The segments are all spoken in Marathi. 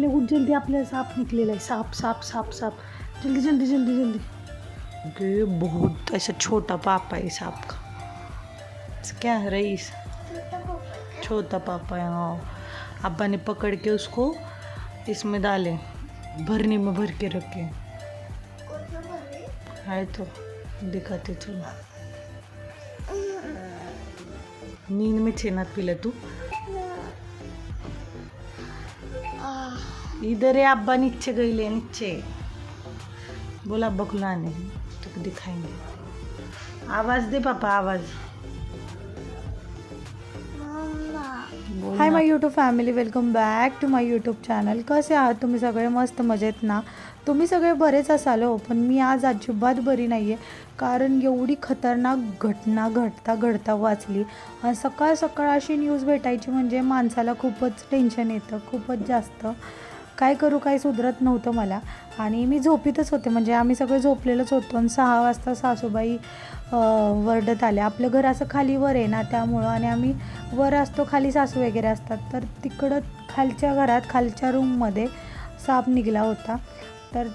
पिला उठ जल्दी आपल्याला साप निकलेला आहे. साप साप साप साप. जल्दी जल्दी जल्दी जल्दी. ये बहुत ऐसा छोटा पापा है सांप का? क्या है रईस? छोटा पापा है हाँ. अब्बा ने पकड़ के उसको इसमें डाले. भरने में भर के रखे. है तो दिखाते चलो. नींद में छेना पीला तू. इधर है अब्बा नीचे गई ले नीचे बोला अब्बा को लाने तो दिखाएंगे। आवाज दे पापा आवाज। Hi. My YouTube family welcome back to my YouTube channel कसे आहात तुम्ही सगळे? मस्त मजेत ना? तुम्ही सगळे बरेच असाल हो पण मी आज अजिबात बरी नाही आहे कारण एवढी खतरनाक घटना घडता घडता वाचली. आणि सकाळ सकाळ अशी न्यूज भेटायची म्हणजे माणसाला खूपच टेन्शन येतं खूपच जास्त. काय करू काही सुधरत नव्हतं मला. आणि मी झोपीतच होते. म्हणजे आम्ही सगळे झोपलेलंच होतो आणि सहा वाजता सासूबाई वरडत आल्या. आपलं घर असं खाली वर आहे ना त्यामुळं आणि आम्ही वर असतो खाली सासू वगैरे असतात. तर तिकडं खालच्या घरात खालच्या रूममध्ये साप निघाला होता. तर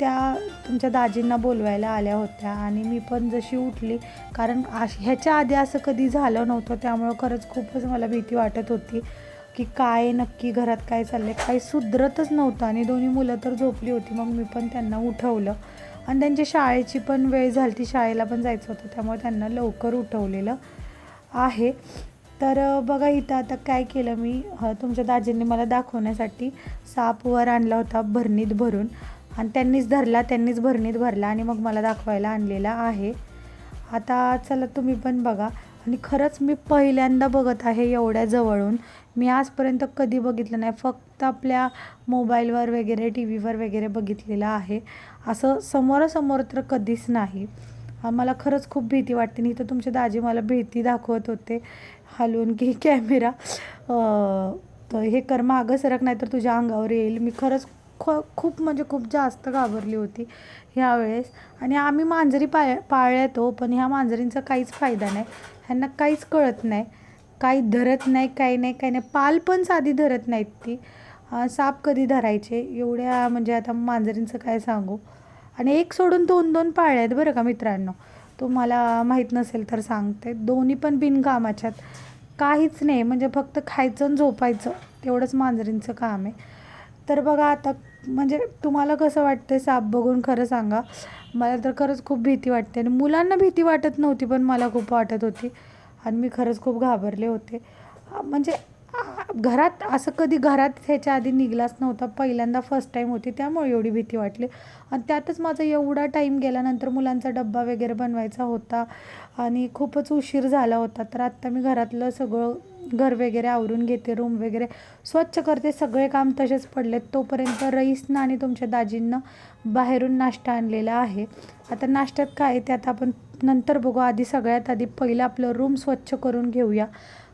त्या तुमच्या दाजींना बोलवायला आल्या होत्या आणि मी पण जशी उठली कारण आश ह्याच्या आधी असं कधी झालं नव्हतं. त्यामुळं खरंच खूपच मला भीती वाटत होती. की काय नक्की घरात काय चाललंय? काही सुधरतच नव्हतं आणि दोन्ही मुलं तर झोपली होती. मग मी पण त्यांना उठवलं. आणि त्यांची शाळेची पण वेळ झाली ती शाळेला पण जायचं होतं. त्यामुळे त्यांना लवकर उठवलेलं आहे. तर बघा इथं आता काय केलं मी. तुमच्या दाजींनी मला दाखवण्यासाठी साप वर आणला होता भरणीत भरून. आणि त्यांनीच धरला त्यांनीच भरणीत भरला आणि मग मला दाखवायला आणलेला आहे. आता चला तुम्ही पण बघा. आणि खरंच मी पहिल्यांदा बघत आहे एवढ्या जवळून. मी आजपर्यंत कधी बघितलं नाही. फक्त आपल्या मोबाईलवर वगैरे टी व्हीवर वगैरे बघितलेलं आहे. असं समोरासमोर तर कधीच नाही. मला खरंच खूप भीती वाटते. नाही तर तुमचे दाजी मला भीती दाखवत होते. हलवून की कॅमेरा. तर हे कर. मागं सरक नाही तर तुझ्या अंगावर येईल. मी खरंच ख खूप म्हणजे खूप जास्त घाबरली होती ह्यावेळेस आणि आम्ही मांजरी पाळ पाळल्यात हो पण ह्या मांजरींचा काहीच फायदा नाही. ह्यांना काहीच कळत नाही. काही धरत नाही काही नाही काही नाही. पाल पण साधी धरत नाहीत ती. साप कधी धरायचे? एवढ्या म्हणजे आता मांजरींचं काय सांगू? आणि एक सोडून दोन दोन पाळले आहेत बरं का मित्रांनो. तुम्हाला माहीत नसेल तर सांगते. दोन्ही पण बिनकामाच्यात. काहीच नाही. म्हणजे फक्त खायचं आणि झोपायचं. तेवढंच मांजरींचं काम आहे. तर बघा आता म्हणजे तुम्हाला कसं वाटतं साप बघून खरं सांगा? मला तर खरंच खूप भीती वाटते. आणि मुलांना भीती वाटत नव्हती पण मला खूप वाटत होती. आणि मी खरंच खूप घाबरले होते. म्हणजे घरात असं कधी घरात ह्याच्या आधी निघलाच नव्हता. पहिल्यांदा फर्स्ट टाईम होती त्यामुळे एवढी भीती वाटली. आणि त्यातच माझा एवढा टाईम गेल्यानंतर मुलांचा डब्बा वगैरे बनवायचा होता आणि खूपच उशीर झाला होता. तर आत्ता मी घरातलं सगळं घर वगैरे आवरून घेते रूम वगैरे स्वच्छ करते. सगळे काम तसेच पडलेत. तोपर्यंत रईसनं आणि तुमच्या दाजींना बाहेरून नाश्ता आणलेला आहे. आता नाश्त्यात काय ते आता आपण नंतर बघू आधी सगळ्यात आधी पहिलं आपलं रूम स्वच्छ करून घेऊया.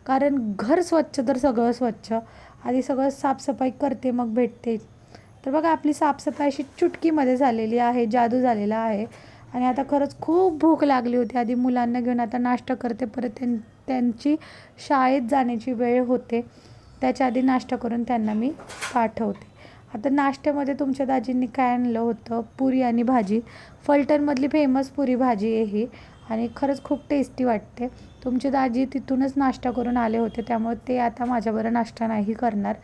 कारण घर स्वच्छ तर सगळं स्वच्छ. आधी सगळं साफसफाई करते मग भेटते. तर बघा आपली साफसफाई अशी चुटकीमध्ये झालेली आहे जादू झालेला आहे. आणि आता खरंच खूप भूक लागली होती. आधी मुलांना घेऊन आता नाश्ता करते परत त्यां त्यांची शाळेत जाण्याची वेळ होते. त्याच्या आधी नाश्ता करून त्यांना मी पाठवते. आता नाश्त्यामध्ये तुमच्या दाजींनी काय आणलं होतं? पुरी आणि भाजी. फलटणमधली फेमस पुरी भाजी आहे ही. आणि खरंच खूप टेस्टी वाटते. तुमचे दाजी तिथूनच नाश्ता करून आले होते. त्यामुळे ते आता माझ्याबरोबर नाश्ता नाही करणार.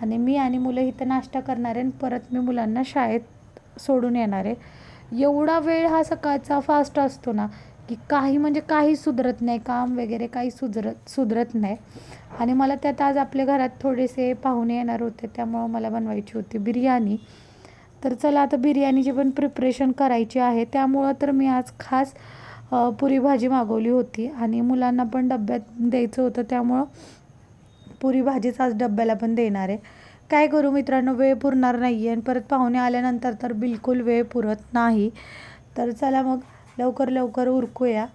आणि मी आणि मुलं इथं नाश्ता करणार आहे आणि परत मी मुलांना शाळेत सोडून येणार आहे. एवढा वेळ हा सकाळचा फास्ट असतो ना. की काही म्हणजे काही सुधरत नाही काम वगैरे काही सुधरत सुधरत नाही. आणि मला त्यात आज आपल्या घरात थोडेसे पाहुणे येणार होते त्यामुळं मला बनवायची होती बिर्याणी. तर चला आता बिर्याणीची पण प्रिपरेशन करायची आहे. त्यामुळं तर मी आज खास पुरी भाजी मागवली होती. आणि मुलांना पण डब्यात द्यायचं होतं त्यामुळं पुरी भाजीच आज डब्याला पण देणार आहे. काय करू मित्रांनो वेळ पुरणार नाही आहे आणि परत पाहुणे आल्यानंतर तर बिलकुल वेळ पुरत नाही. तर चला मग लवकर लवकर उरकूया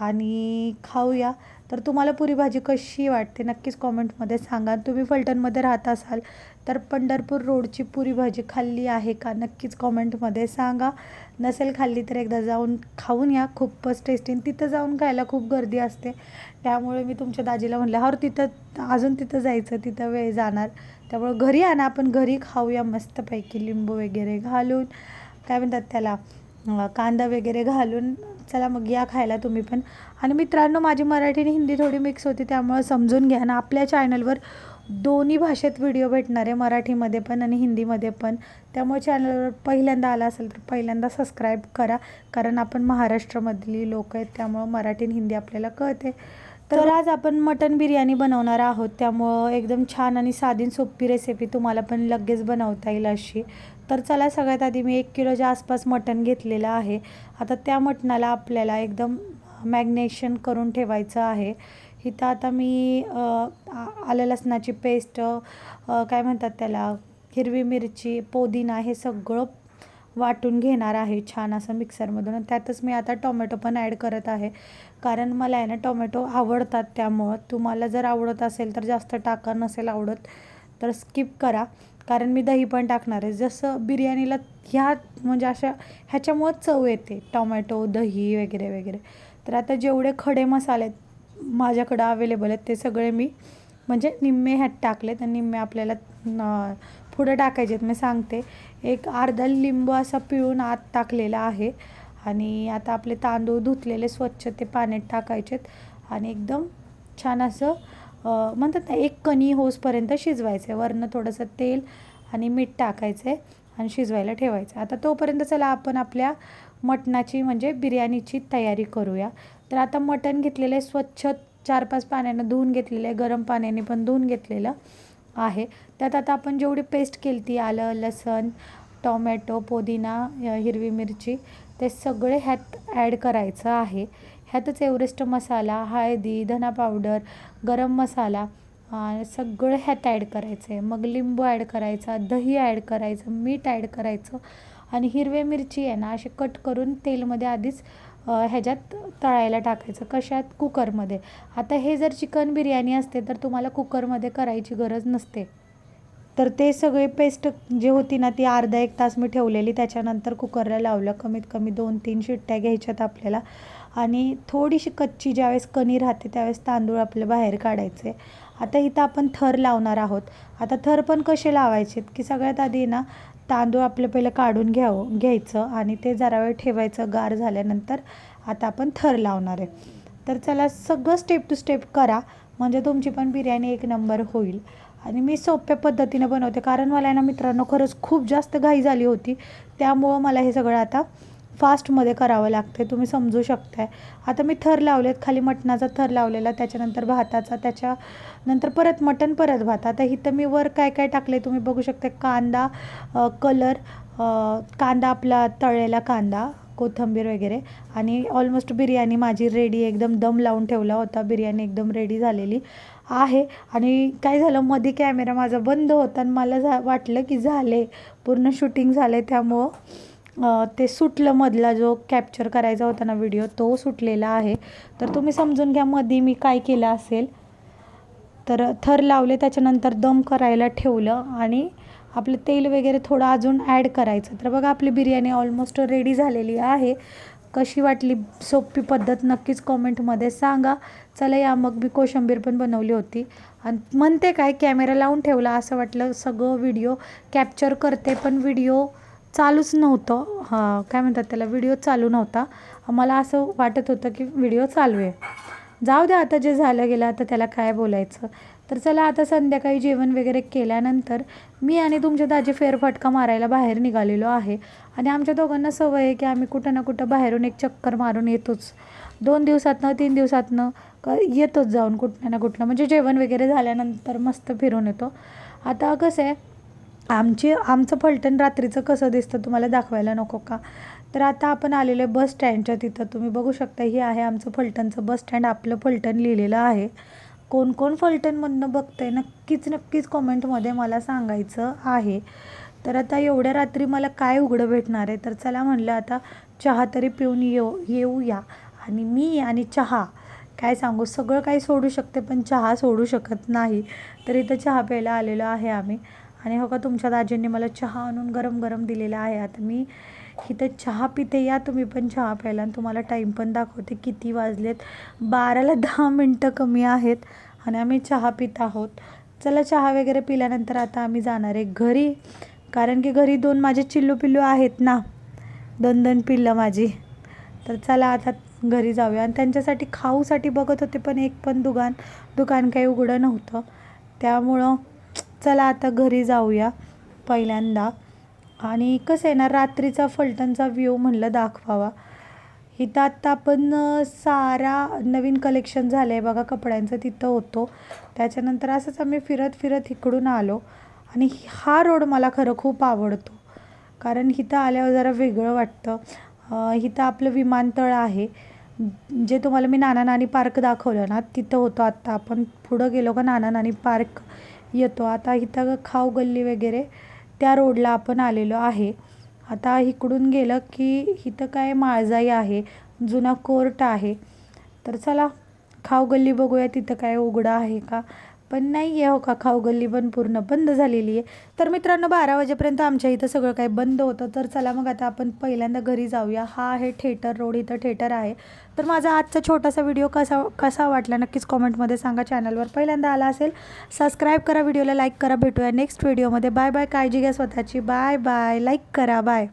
आणि खाऊया. तर तुम्हाला पुरी भाजी कशी वाटते नक्कीच कॉमेंटमध्ये सांगा. तुम्ही फलटणमध्ये राहत असाल तर पंढरपूर रोडची पुरी भाजी खाल्ली आहे का नक्कीच कॉमेंटमध्ये सांगा. नसेल खाल्ली तर एकदा जाऊन खाऊन या. खूपच टेस्टी आणि तिथं जाऊन खायला खूप गर्दी असते. त्यामुळे मी तुमच्या दाजीला म्हणलं हर तिथं अजून तिथं जायचं तिथं वेळ जाणार. त्यामुळं घरी आणा आपण घरी खाऊया मस्तपैकी लिंबू वगैरे घालून. काय म्हणतात त्याला? कांदा वगैरे घालून चला मग या खायला तुम्ही पण. आणि मित्रांनो माझी मराठी आणि हिंदी थोडी मिक्स होती त्यामुळं समजून घ्या. ना आपल्या चॅनलवर दोन्ही भाषेत व्हिडिओ भेटणार आहे मराठीमध्ये पण आणि हिंदीमध्ये पण. त्यामुळे चॅनलवर पहिल्यांदा आला असेल तर पहिल्यांदा सबस्क्राईब करा. कारण आपण महाराष्ट्रामधली लोक आहेत त्यामुळं मराठी आणि हिंदी आपल्याला कळते. तर आज आपण मटन बिर्याणी बनवणार आहोत. त्यामुळं एकदम छान आणि साधी सोपी रेसिपी तुम्हाला पण लगेच बनवता येईल अशी. तर चला सगळ्यात आधी मी एक किलोच्या आसपास मटण घेतलेलं आहे. आता त्या मटणाला आपल्याला एकदम मॅग्नेशन करून ठेवायचं आहे. इथं आता मी आलं लसणाची पेस्ट काय म्हणतात त्याला हिरवी मिरची पुदिना हे सगळं वाटून घेणार आहे छान असं मिक्सरमधून. आणि त्यातच मी आता टोमॅटो पण ॲड करत आहे. कारण मला आहे ना टोमॅटो आवडतात त्यामुळं. तुम्हाला जर आवडत असेल तर जास्त टाका नसेल आवडत तर स्किप करा. कारण मी दही पण टाकणार आहे. जसं बिर्याणीला ह्या म्हणजे अशा ह्याच्यामुळं चव येते. टोमॅटो दही वगैरे वगैरे. तर आता जेवढे खडे मसाले आहेत माझ्याकडं अवेलेबल आहेत ते सगळे मी म्हणजे निम्मे ह्यात टाकले तर निम्मे आपल्याला पुढं टाकायचे आहेत. मी सांगते एक अर्धा लिंबू असा पिळून आत टाकलेला आहे. आणि आता आपले तांदूळ धुतलेले स्वच्छ ते पाण्यात टाकायचेत आणि एकदम छान असं म्हणतात ना एक कणी होसपर्यंत शिजवायचं आहे. वरनं थोडंसं तेल आणि मीठ टाकायचं आहे आणि शिजवायला ठेवायचं आता तोपर्यंत चला आपण आपल्या मटणाची म्हणजे बिर्याणीची तयारी करूया. तर आता मटण घेतलेलं आहे स्वच्छ चार पाच पाण्यानं धुवून घेतलेलं आहे गरम पाण्याने पण धुवून घेतलेलं आहे. त्यात आता आपण जेवढी पेस्ट केली ती आलं लसण टोमॅटो पुदिना हिरवी मिरची ते सगळे ह्यात ॲड करायचं आहे. ह्यातच एव्हरेस्ट मसाला हळदी धना पावडर गरम मसाला सगळं ह्यात ॲड करायचं आहे. मग लिंबू ॲड करायचा दही ॲड करायचं मीठ ॲड करायचं आणि हिरवे मिरची आहे ना असे कट करून तेलमध्ये आधीच ह्याच्यात तळायला टाकायचं. कशात? कुकरमध्ये. आता हे जर चिकन बिर्याणी असते तर तुम्हाला कुकरमध्ये करायची गरज नसते. तर ते सगळे पेस्ट जे होती ना ती अर्धा एक तास मी ठेवलेली. त्याच्यानंतर कुकरला लावलं. कमीत कमी दोन तीन शिट्ट्या घ्यायच्यात आपल्याला. आणि थोडीशी कच्ची ज्यावेळेस कणी राहते त्यावेळेस तांदूळ आपले बाहेर काढायचे. आता इथं आपण थर लावणार आहोत. आता थर पण कसे लावायचे की सगळ्यात आधी ना तांदूळ आपलं पहिलं काढून घ्यावं घ्यायचं आणि ते जरा वेळ ठेवायचं गार झाल्यानंतर आता आपण थर लावणार आहे. तर चला सगळं स्टेप टू स्टेप करा म्हणजे तुमची पण बिर्याणी एक नंबर होईल. आणि मी सोप्या पद्धतीने बनवते कारण मला ना मित्रांनो खरंच खूप जास्त घाई झाली होती. त्यामुळं मला हे सगळं आता फास्टमध्ये करावं लागते तुम्ही समजू शकताय. आता मी थर लावलेत खाली मटणाचा थर लावलेला त्याच्यानंतर भाताचा त्याच्यानंतर परत मटण परत भात. आता इथं मी वर काय काय टाकले तुम्ही बघू शकता कांदा कलर कांदा आपला तळलेला कांदा कोथिंबीर वगैरे. आणि ऑलमोस्ट बिर्याणी माझी रेडी एकदम दम लावून ठेवला होता. बिर्याणी एकदम रेडी झालेली आहे. आणि काय झालं मध्ये कॅमेरा माझा बंद होता आणि मला झा वाटलं की झाले. पूर्ण शूटिंग झाले त्यामुळं. ते सुटलं मधला जो कॅप्चर करायचा होता ना व्हिडिओ तो सुटलेला आहे. तर तुम्ही समजून घ्या मध्ये मी काय केलं असेल. तर थर लावले त्याच्यानंतर दम करायला ठेवलं आणि आपलं तेल वगैरे थोडं अजून ॲड करायचं. तर बघा आपली बिर्याणी ऑलमोस्ट रेडी झालेली आहे. कशी वाटली? सोपी पद्धत नक्कीच कॉमेंटमध्ये सांगा. चला या मग मी कोशंबीर पण बनवली होती. आणि म्हणते काय कॅमेरा लावून ठेवला असं वाटलं सगळं व्हिडिओ कॅप्चर करते पण व्हिडिओ चालूच नव्हतं. हां काय म्हणतात त्याला व्हिडिओ चालू नव्हता. मला असं वाटत होतं की व्हिडिओ चालू आहे. जाऊ द्या आता जे झालं गेलं आता त्याला काय बोलायचं. तर चला आता संध्याकाळी जेवण वगैरे केल्यानंतर मी आणि तुमच्या दाजी फेरफटका मारायला बाहेर निघालेलो आहे. आणि आमच्या दोघांना सवय आहे की आम्ही कुठं ना कुठं बाहेरून एक चक्कर मारून येतोच. दोन दिवसातनं तीन दिवसातनं क येतोच जाऊन कुठं ना कुठलं म्हणजे जेवण वगैरे झाल्यानंतर मस्त फिरून येतो. आता कसं आहे आमची आमचं फलटण रात्रीचं कसं दिसतं तुम्हाला दाखवायला नको का? तर आता आपण आलेलो बस स्टँडच्या तिथं. तुम्ही बघू शकता हे आहे आमचं फलटणचं बस स्टँड. आपलं फलटण लिहिलेलं आहे. कोण कोण फलटणमधनं बघतंय? नक्कीच नक्कीच कॉमेंटमध्ये मला सांगायचं आहे. तर आता एवढ्या रात्री मला काय उघडं भेटणार आहे? तर चला म्हणलं आता चहा तरी पिऊन येऊ येऊया. आणि मी आणि चहा. काय सांगू? सगळं काही सोडू शकते पण चहा सोडू शकत नाही. तर इथं चहा प्यायला आलेलो आहे आम्ही. आणि हो का तुमच्या दाजींनी मला चहा आणून गरम गरम दिलेला आहे. आता मी इथं चहा पिते या तुम्ही पण चहा प्यायला. आणि तुम्हाला टाईम पण दाखवते किती वाजलेत. बाराला दहा मिनटं कमी आहेत आणि आम्ही चहा पित आहोत. चला चहा वगैरे पिल्यानंतर आता आम्ही जाणार आहे घरी. कारण की घरी दोन माझे चिल्लू पिल्लू आहेत ना. दोन दोन पिल्लं माझी. तर चला आता घरी जाऊया. आणि त्यांच्यासाठी खाऊसाठी बघत होते पण एक पण दुकान दुकान काही उघडं नव्हतं. त्यामुळं चला आता घरी जाऊया पहिल्यांदा. आणि कसं आहे ना रात्रीचा फलटणचा व्ह्यू म्हणलं दाखवावा. इथं आत्ता आपण सारा नवीन कलेक्शन झालं आहे बघा कपड्यांचं तिथं होतो. त्याच्यानंतर असंच आम्ही फिरत फिरत इकडून आलो. आणि हा रोड मला खरं खूप आवडतो. कारण इथं आल्यावर जरा वेगळं वाटतं. इथं आपलं विमानतळ आहे. जे तुम्हाला मी नाना नानी पार्क दाखवलं ना तिथं होतो आत्ता आपण. पुढं गेलो का नाना नानी पार्क. येतो. आता इथं खाऊ गल्ली वगैरे त्या रोडला आपण आलेलो आहे. आता इकडून गेलं की इथं काय माळजाई आहे जुना कोर्ट आहे. तर चला खाऊ गल्ली बघूया तिथं काय उघडं आहे का. पण नाही आहे हो का? खाऊ गल्ली पण पूर्ण बंद झालेली आहे. तर मित्रांनो बारा वाजेपर्यंत आमच्या इथं सगळं काही बंद होतं. तर चला मग आता आपण पहिल्यांदा घरी जाऊया. हा आहे थेटर रोड इथं थेटर आहे. तर माझा आजचा छोटासा व्हिडिओ कसा कसा वाटला नक्कीच कॉमेंटमध्ये सांगा. चॅनलवर पहिल्यांदा आला असेल सबस्क्राईब करा व्हिडिओला लाईक करा. भेटूया नेक्स्ट व्हिडिओमध्ये. Bye bye. काळजी घ्या स्वतःची. Bye bye. लाईक करा. बाय.